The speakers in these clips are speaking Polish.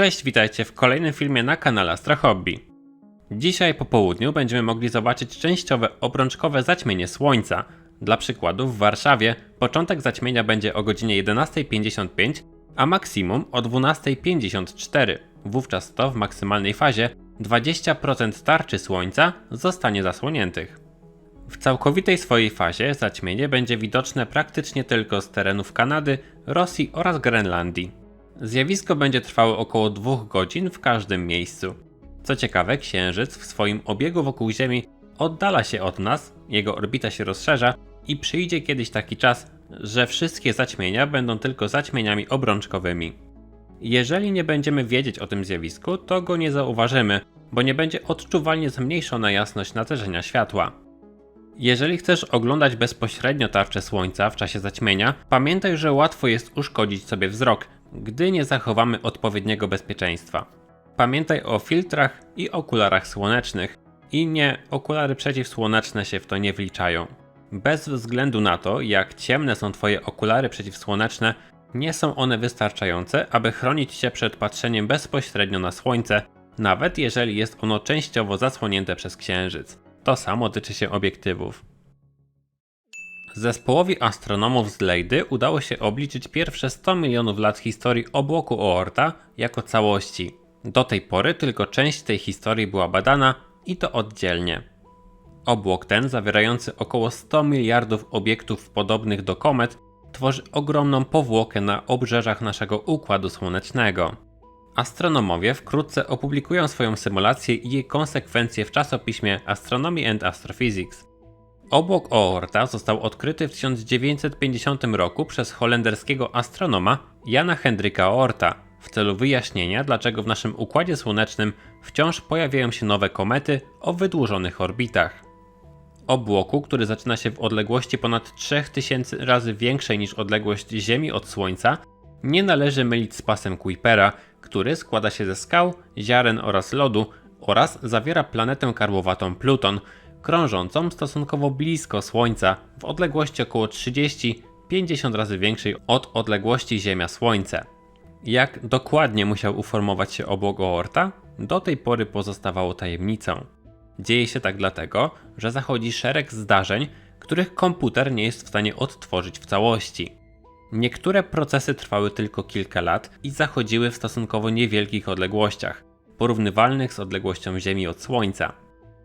Cześć, witajcie w kolejnym filmie na kanale Astra Hobby. Dzisiaj po południu będziemy mogli zobaczyć częściowe obrączkowe zaćmienie Słońca. Dla przykładu w Warszawie początek zaćmienia będzie o godzinie 11.55, a maksimum o 12.54. Wówczas to w maksymalnej fazie 20% tarczy Słońca zostanie zasłoniętych. W całkowitej swojej fazie zaćmienie będzie widoczne praktycznie tylko z terenów Kanady, Rosji oraz Grenlandii. Zjawisko będzie trwało około 2 godzin w każdym miejscu. Co ciekawe, Księżyc w swoim obiegu wokół Ziemi oddala się od nas, jego orbita się rozszerza i przyjdzie kiedyś taki czas, że wszystkie zaćmienia będą tylko zaćmieniami obrączkowymi. Jeżeli nie będziemy wiedzieć o tym zjawisku, to go nie zauważymy, bo nie będzie odczuwalnie zmniejszona jasność natężenia światła. Jeżeli chcesz oglądać bezpośrednio tarczę słońca w czasie zaćmienia, pamiętaj, że łatwo jest uszkodzić sobie wzrok, gdy nie zachowamy odpowiedniego bezpieczeństwa. Pamiętaj o filtrach i okularach słonecznych i nie, okulary przeciwsłoneczne się w to nie wliczają. Bez względu na to, jak ciemne są Twoje okulary przeciwsłoneczne, nie są one wystarczające, aby chronić Cię przed patrzeniem bezpośrednio na słońce, nawet jeżeli jest ono częściowo zasłonięte przez księżyc. To samo tyczy się obiektywów. Zespołowi astronomów z Leydy udało się obliczyć pierwsze 100 milionów lat historii obłoku Oorta jako całości. Do tej pory tylko część tej historii była badana i to oddzielnie. Obłok ten, zawierający około 100 miliardów obiektów podobnych do komet, tworzy ogromną powłokę na obrzeżach naszego układu słonecznego. Astronomowie wkrótce opublikują swoją symulację i jej konsekwencje w czasopiśmie Astronomy and Astrophysics. Obłok Oorta został odkryty w 1950 roku przez holenderskiego astronoma Jana Hendrika Oorta w celu wyjaśnienia, dlaczego w naszym układzie słonecznym wciąż pojawiają się nowe komety o wydłużonych orbitach. Obłoku, który zaczyna się w odległości ponad 3000 razy większej niż odległość Ziemi od Słońca, nie należy mylić z pasem Kuipera, który składa się ze skał, ziaren oraz lodu oraz zawiera planetę karłowatą Pluton, krążącą stosunkowo blisko Słońca w odległości około 30-50 razy większej od odległości Ziemia-Słońce. Jak dokładnie musiał uformować się obłok Oorta, do tej pory pozostawało tajemnicą. Dzieje się tak dlatego, że zachodzi szereg zdarzeń, których komputer nie jest w stanie odtworzyć w całości. Niektóre procesy trwały tylko kilka lat i zachodziły w stosunkowo niewielkich odległościach, porównywalnych z odległością Ziemi od Słońca.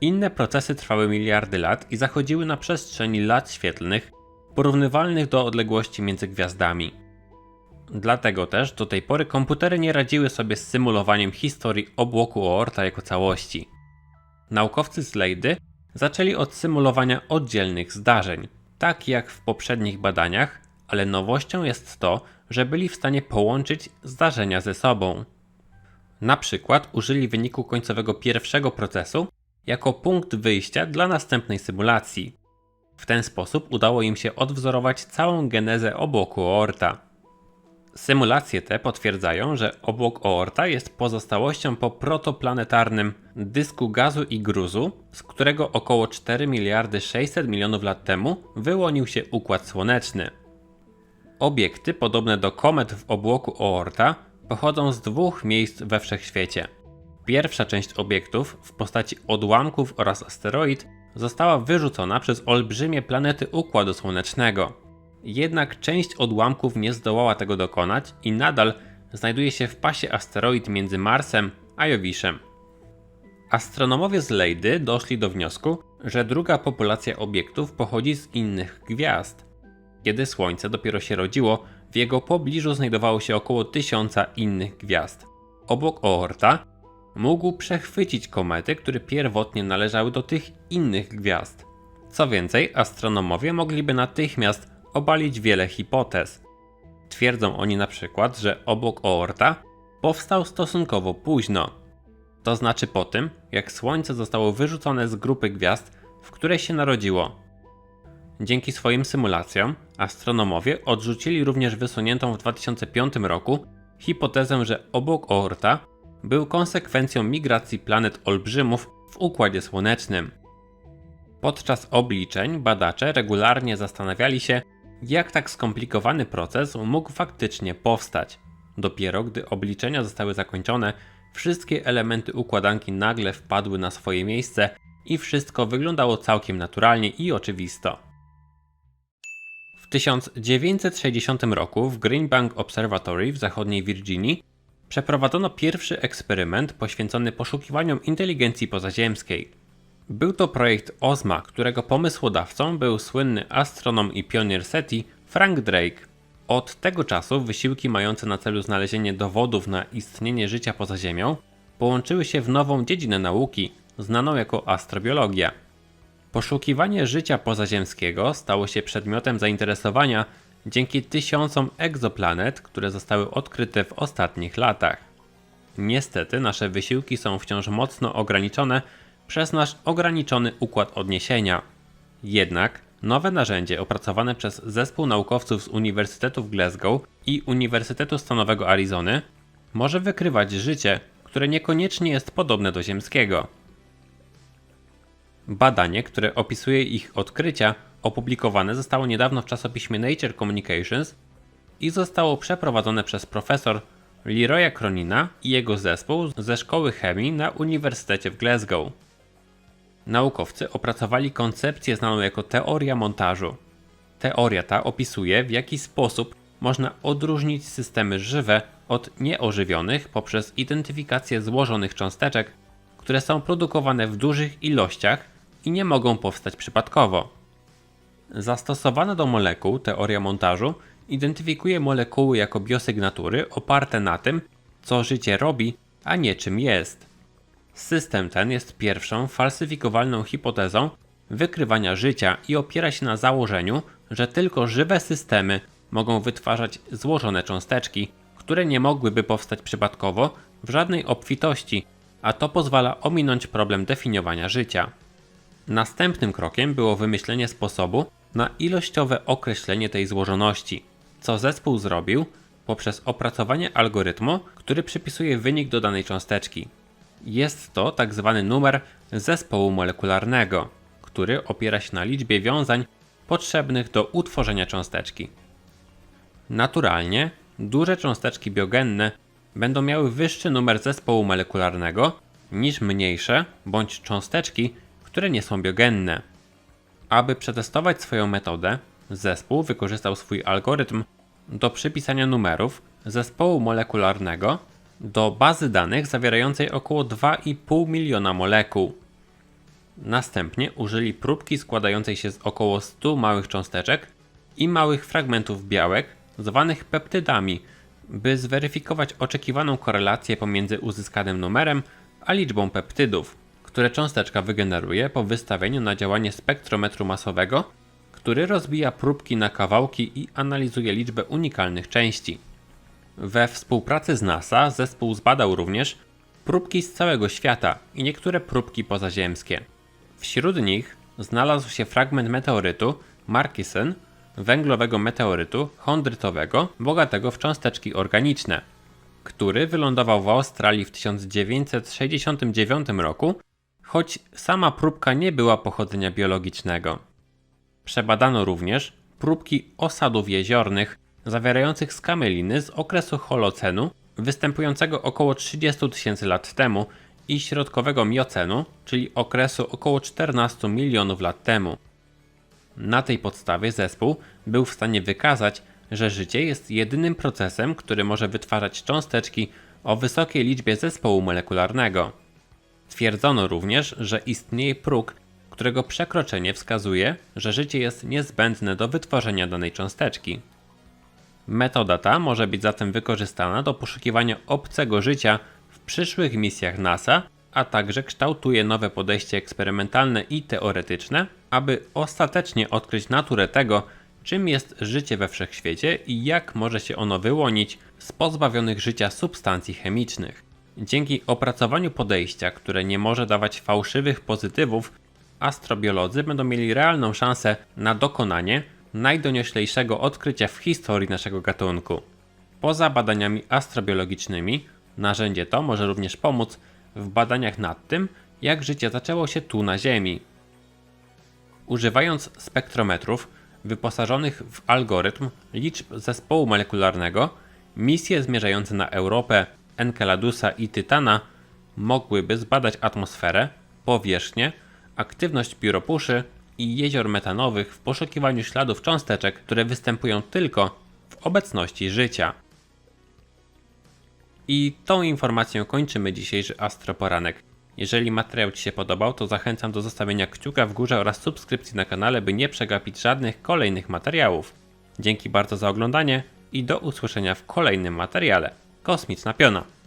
Inne procesy trwały miliardy lat i zachodziły na przestrzeni lat świetlnych, porównywalnych do odległości między gwiazdami. Dlatego też do tej pory komputery nie radziły sobie z symulowaniem historii obłoku Oorta jako całości. Naukowcy z Leydy zaczęli od symulowania oddzielnych zdarzeń, tak jak w poprzednich badaniach, ale nowością jest to, że byli w stanie połączyć zdarzenia ze sobą. Na przykład użyli wyniku końcowego pierwszego procesu jako punkt wyjścia dla następnej symulacji. W ten sposób udało im się odwzorować całą genezę obłoku Oorta. Symulacje te potwierdzają, że obłok Oorta jest pozostałością po protoplanetarnym dysku gazu i gruzu, z którego około 4 miliardy 600 milionów lat temu wyłonił się układ słoneczny. Obiekty podobne do komet w obłoku Oorta pochodzą z dwóch miejsc we wszechświecie. Pierwsza część obiektów w postaci odłamków oraz asteroid została wyrzucona przez olbrzymie planety Układu Słonecznego. Jednak część odłamków nie zdołała tego dokonać i nadal znajduje się w pasie asteroid między Marsem a Jowiszem. Astronomowie z Leydy doszli do wniosku, że druga populacja obiektów pochodzi z innych gwiazd. Kiedy Słońce dopiero się rodziło, w jego pobliżu znajdowało się około tysiąca innych gwiazd. Obok Oorta mógł przechwycić komety, które pierwotnie należały do tych innych gwiazd. Co więcej, astronomowie mogliby natychmiast obalić wiele hipotez. Twierdzą oni na przykład, że obok Oorta powstał stosunkowo późno. To znaczy po tym, jak Słońce zostało wyrzucone z grupy gwiazd, w której się narodziło. Dzięki swoim symulacjom, astronomowie odrzucili również wysuniętą w 2005 roku hipotezę, że obok Oorta był konsekwencją migracji planet olbrzymów w Układzie Słonecznym. Podczas obliczeń badacze regularnie zastanawiali się, jak tak skomplikowany proces mógł faktycznie powstać. Dopiero gdy obliczenia zostały zakończone, wszystkie elementy układanki nagle wpadły na swoje miejsce i wszystko wyglądało całkiem naturalnie i oczywisto. W 1960 roku w Green Bank Observatory w zachodniej Virginii przeprowadzono pierwszy eksperyment poświęcony poszukiwaniom inteligencji pozaziemskiej. Był to projekt OZMA, którego pomysłodawcą był słynny astronom i pionier SETI Frank Drake. Od tego czasu wysiłki mające na celu znalezienie dowodów na istnienie życia poza Ziemią połączyły się w nową dziedzinę nauki, znaną jako astrobiologia. Poszukiwanie życia pozaziemskiego stało się przedmiotem zainteresowania dzięki tysiącom egzoplanet, które zostały odkryte w ostatnich latach. Niestety nasze wysiłki są wciąż mocno ograniczone przez nasz ograniczony układ odniesienia. Jednak nowe narzędzie opracowane przez zespół naukowców z Uniwersytetu w Glasgow i Uniwersytetu Stanowego Arizony może wykrywać życie, które niekoniecznie jest podobne do ziemskiego. Badanie, które opisuje ich odkrycia, opublikowane zostało niedawno w czasopiśmie Nature Communications i zostało przeprowadzone przez profesor Leroya Cronina i jego zespół ze Szkoły Chemii na Uniwersytecie w Glasgow. Naukowcy opracowali koncepcję znaną jako teoria montażu. Teoria ta opisuje, w jaki sposób można odróżnić systemy żywe od nieożywionych poprzez identyfikację złożonych cząsteczek, które są produkowane w dużych ilościach i nie mogą powstać przypadkowo. Zastosowana do molekuł teoria montażu identyfikuje molekuły jako biosygnatury oparte na tym, co życie robi, a nie czym jest. System ten jest pierwszą falsyfikowalną hipotezą wykrywania życia i opiera się na założeniu, że tylko żywe systemy mogą wytwarzać złożone cząsteczki, które nie mogłyby powstać przypadkowo w żadnej obfitości, a to pozwala ominąć problem definiowania życia. Następnym krokiem było wymyślenie sposobu na ilościowe określenie tej złożoności, co zespół zrobił poprzez opracowanie algorytmu, który przypisuje wynik do danej cząsteczki. Jest to tak zwany numer zespołu molekularnego, który opiera się na liczbie wiązań potrzebnych do utworzenia cząsteczki. Naturalnie, duże cząsteczki biogenne będą miały wyższy numer zespołu molekularnego niż mniejsze bądź cząsteczki, które nie są biogenne. Aby przetestować swoją metodę, zespół wykorzystał swój algorytm do przypisania numerów zespołu molekularnego do bazy danych zawierającej około 2,5 miliona molekuł. Następnie użyli próbki składającej się z około 100 małych cząsteczek i małych fragmentów białek, zwanych peptydami, by zweryfikować oczekiwaną korelację pomiędzy uzyskanym numerem a liczbą peptydów, które cząsteczka wygeneruje po wystawieniu na działanie spektrometru masowego, który rozbija próbki na kawałki i analizuje liczbę unikalnych części. We współpracy z NASA zespół zbadał również próbki z całego świata i niektóre próbki pozaziemskie. Wśród nich znalazł się fragment meteorytu Markison, węglowego meteorytu chondrytowego, bogatego w cząsteczki organiczne, który wylądował w Australii w 1969 roku, choć sama próbka nie była pochodzenia biologicznego. Przebadano również próbki osadów jeziornych zawierających skameliny z okresu Holocenu, występującego około 30 tysięcy lat temu i środkowego Miocenu, czyli okresu około 14 milionów lat temu. Na tej podstawie zespół był w stanie wykazać, że życie jest jedynym procesem, który może wytwarzać cząsteczki o wysokiej liczbie zespołu molekularnego. Twierdzono również, że istnieje próg, którego przekroczenie wskazuje, że życie jest niezbędne do wytworzenia danej cząsteczki. Metoda ta może być zatem wykorzystana do poszukiwania obcego życia w przyszłych misjach NASA, a także kształtuje nowe podejście eksperymentalne i teoretyczne, aby ostatecznie odkryć naturę tego, czym jest życie we wszechświecie i jak może się ono wyłonić z pozbawionych życia substancji chemicznych. Dzięki opracowaniu podejścia, które nie może dawać fałszywych pozytywów, astrobiolodzy będą mieli realną szansę na dokonanie najdonioślejszego odkrycia w historii naszego gatunku. Poza badaniami astrobiologicznymi, narzędzie to może również pomóc w badaniach nad tym, jak życie zaczęło się tu na Ziemi. Używając spektrometrów wyposażonych w algorytm liczb zespołu molekularnego, Misje zmierzające na Europę, Enceladusa i Tytana mogłyby zbadać atmosferę, powierzchnię, aktywność pióropuszy i jezior metanowych w poszukiwaniu śladów cząsteczek, które występują tylko w obecności życia. I tą informacją kończymy dzisiejszy Astroporanek. Jeżeli materiał Ci się podobał, to zachęcam do zostawienia kciuka w górze oraz subskrypcji na kanale, by nie przegapić żadnych kolejnych materiałów. Dzięki bardzo za oglądanie i do usłyszenia w kolejnym materiale. Kosmiczna Piona.